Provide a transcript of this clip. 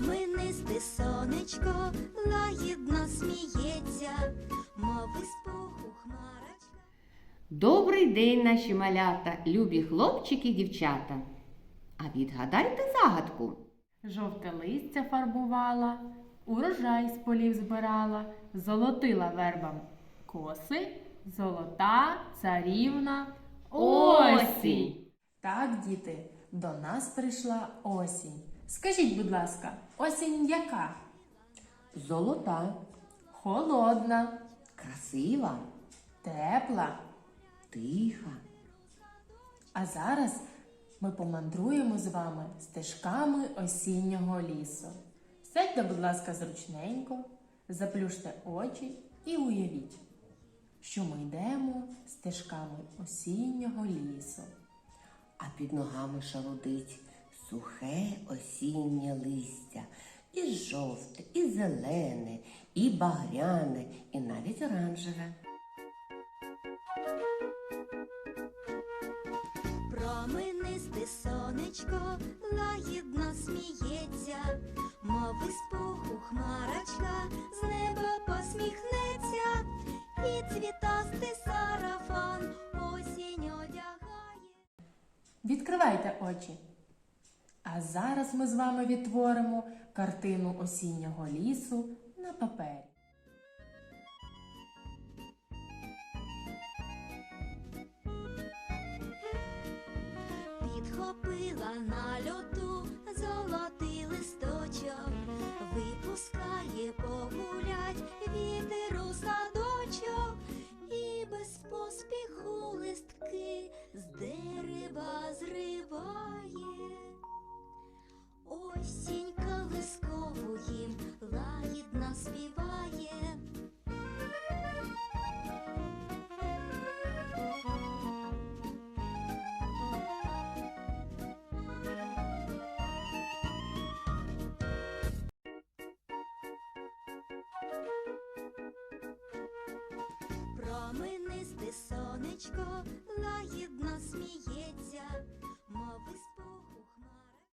Променисте сонечко лагідно сміється, мови спуху хмарочка. Добрий день, наші малята, любі хлопчики і дівчата. А відгадайте загадку. Жовте листя фарбувала, урожай з полів збирала, золотила вербам коси, золота царівна осінь. Так, діти, до нас прийшла осінь. Скажіть, будь ласка, осінь яка? Золота, Холодна, красива, тепла. тиха. А зараз ми помандруємо з вами стежками осіннього лісу. Сядьте, будь ласка, зручненько, заплющте очі і уявіть, що ми йдемо стежками осіннього лісу. а під ногами шарудить сухе осіннє листя, і жовте, і зелене, і багряне, і навіть оранжеве. Променисте сонечко лагідно сміється, мови спуху хмарочка з неба посміхнеться, і цвітастий сарафан осінь одягає. Відкривайте очі. А зараз ми з вами відтворимо картину осіннього лісу на папері. Підхопила на льоту сонечко сміється,